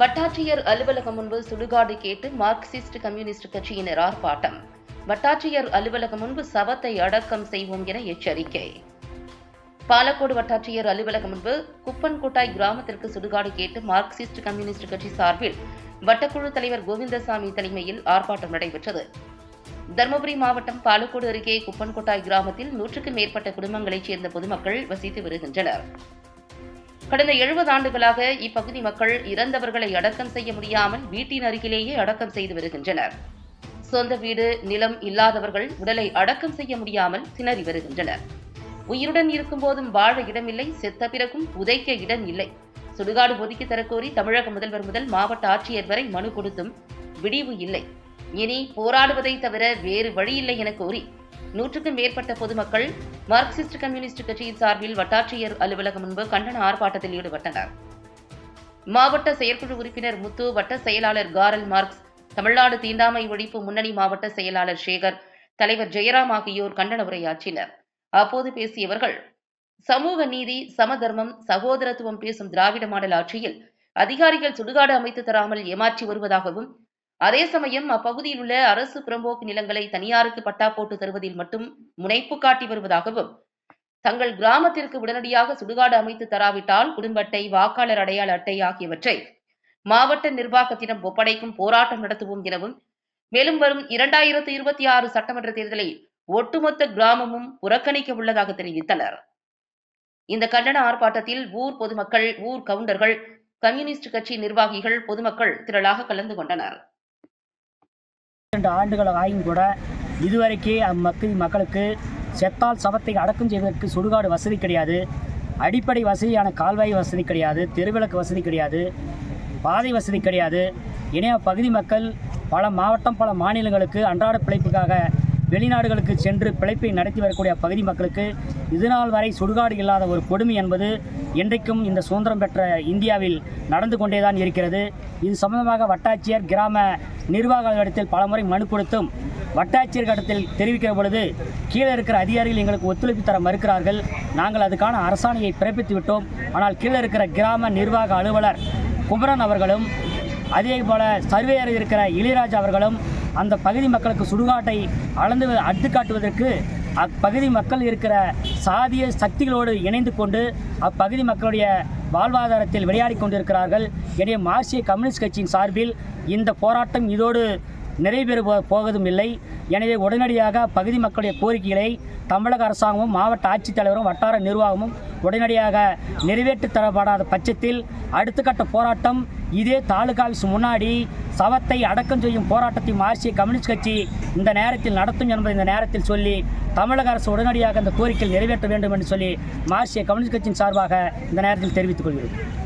வட்டாட்சியர் அலுவலகம் முன்பு சுடுகாடு கேட்டு மார்க்சிஸ்ட் கம்யூனிஸ்ட் கட்சியினர் ஆர்ப்பாட்டம். வட்டாட்சியர் அலுவலகம் முன்பு சவத்தை அடக்கம் செய்வோம் என எச்சரிக்கை. பாலக்கோடு வட்டாட்சியர் அலுவலகம் முன்பு குப்பன்கோட்டாய் கிராமத்திற்கு சுடுகாடு கேட்டு மார்க்சிஸ்ட் கம்யூனிஸ்ட் கட்சி சார்பில் வட்டக்குழு தலைவர் கோவிந்தசாமி தலைமையில் ஆர்ப்பாட்டம் நடைபெற்றது. தருமபுரி மாவட்டம் பாலக்கோடு அருகே குப்பன்கோட்டாய் கிராமத்தில் நூற்றுக்கும் மேற்பட்ட குடும்பங்களைச் சேர்ந்த பொதுமக்கள் வசித்து வருகின்றனர். கடந்த எழுபது ஆண்டுகளாக இப்பகுதி மக்கள் இறந்தவர்களை அடக்கம் செய்ய முடியாமல் வீட்டின் அருகிலேயே அடக்கம் செய்து வருகின்றனர். சொந்த வீடு நிலம் இல்லாதவர்கள் உடலை அடக்கம் செய்ய முடியாமல் திணறி வருகின்றனர். உயிருடன் இருக்கும்போதும் வாழ இடமில்லை செத்த பிறகும் புதைக்க இடம் இல்லை. சுடுகாடு ஒதுக்கி தரக்கோரி தமிழக முதல்வர் முதல் மாவட்ட ஆட்சியர் வரை மனு கொடுத்தும் விடிவு இல்லை. இனி போராடுவதை தவிர வேறு வழியில்லை என கோரி நூற்றுக்கும் மேற்பட்ட பொதுமக்கள் மார்க்சிஸ்ட் கம்யூனிஸ்ட் கட்சியின் சார்பில் வட்டாட்சியர் அலுவலகம் முன்பு கண்டன ஆர்ப்பாட்டத்தில் ஈடுபட்டனர். மாவட்ட செயற்குழு உறுப்பினர் முத்து வட்ட செயலாளர் காரல் மார்க்ஸ் தமிழ்நாடு தீண்டாமை ஒழிப்பு முன்னணி மாவட்ட செயலாளர் சேகர் தலைவர் ஜெயராம் ஆகியோர் கண்டன உரையாற்றினர். அப்போது பேசியவர்கள் சமூக நீதி சமதர்மம் சகோதரத்துவம் பேசும் திராவிட மாடல் ஆட்சியில் அதிகாரிகள் சுடுகாடு அமைத்து தராமல் ஏமாற்றி வருவதாகவும் அதே சமயம் அப்பகுதியில் உள்ள அரசு புறம்போக்கு நிலங்களை தனியாருக்கு பட்டா போட்டு தருவதில் மட்டும் முனைப்பு காட்டி வருவதாகவும் தங்கள் கிராமத்திற்கு உடனடியாக சுடுகாடு அமைத்து தராவிட்டால் குடும்ப அட்டை வாக்காளர் அடையாள அட்டை ஆகியவற்றை மாவட்ட நிர்வாகத்திடம் ஒப்படைக்கும் போராட்டம் நடத்துவோம் எனவும் மேலும் வரும் இரண்டாயிரத்து இருபத்தி ஆறு சட்டமன்ற தேர்தலை ஒட்டுமொத்த கிராமமும் புறக்கணிக்க உள்ளதாக தெரிவித்தனர். இந்த கண்டன ஆர்ப்பாட்டத்தில் ஊர் பொதுமக்கள் ஊர் கவுண்டர்கள் கம்யூனிஸ்ட் கட்சி நிர்வாகிகள் பொதுமக்கள் திரளாக கலந்து கொண்டனர். இரண்டு ஆண்டுகள் ஆயும் கூட இதுவரைக்கே அம்மக்கள் மக்களுக்கு செத்தால் சவத்தை அடக்கம் செய்வதற்கு சுடுகாடு வசதி கிடையாது. அடிப்படை வசதியான கால்வாய் வசதி கிடையாது. தெருவிளக்கு வசதி கிடையாது. பாதை வசதி கிடையாது. இணைய பகுதி மக்கள் பல மாவட்டம் பல மாநிலங்களுக்கு அன்றாட பிழைப்புக்காக வெளிநாடுகளுக்கு சென்று பிழைப்பை நடத்தி வரக்கூடிய பகுதி மக்களுக்கு இதுநாள் வரை சுடுகாடு இல்லாத ஒரு கொடுமை என்பது என்றைக்கும் இந்த சுதந்திரம் பெற்ற இந்தியாவில் நடந்து கொண்டே தான் இருக்கிறது. இது சம்பந்தமாக வட்டாட்சியர் கிராம நிர்வாகத்தில் பலமுறை மனு கொடுத்தும் வட்டாட்சியர் கட்டத்தில் தெரிவிக்கிற பொழுது கீழே இருக்கிற அதிகாரிகள் எங்களுக்கு ஒத்துழைப்பு தர மறுக்கிறார்கள். நாங்கள் அதுக்கான அரசாணையை பிறப்பித்து விட்டோம். ஆனால் கீழே இருக்கிற கிராம நிர்வாக அலுவலர் குமரன் அவர்களும் அதே போல் சர்வேயர் இருக்கிற இளையராஜ் அவர்களும் அந்த பகுதி மக்களுக்கு சுடுகாட்டை அளந்து அடுத்து காட்டுவதற்கு அப்பகுதி மக்கள் இருக்கிற சாதிய சக்திகளோடு இணைந்து கொண்டு அப்பகுதி மக்களுடைய வாழ்வாதாரத்தில் விளையாடி கொண்டிருக்கிறார்கள். எனவே மார்க்சிய கம்யூனிஸ்ட் கட்சியின் சார்பில் இந்த போராட்டம் இதோடு நிறைவேறு போவதும் இல்லை. எனவே உடனடியாக பகுதி மக்களுடைய கோரிக்கைகளை தமிழக அரசாங்கமும் மாவட்ட ஆட்சித்தலைவரும் வட்டார நிர்வாகமும் உடனடியாக நிறைவேற்றி தரப்படாத பட்சத்தில் அடுத்த கட்ட போராட்டம் இதே தாலுகா முன்னாடி சவத்தை அடக்கம் செய்யும் போராட்டத்தை மார்க்சிய கம்யூனிஸ்ட் கட்சி இந்த நேரத்தில் நடத்தும் என்பதை இந்த நேரத்தில் சொல்லி தமிழக அரசு உடனடியாக அந்த கோரிக்கையில் நிறைவேற்ற வேண்டும் என்று சொல்லி மார்க்சிய கம்யூனிஸ்ட் கட்சியின் சார்பாக இந்த நேரத்தில் தெரிவித்துக் கொள்கிறேன்.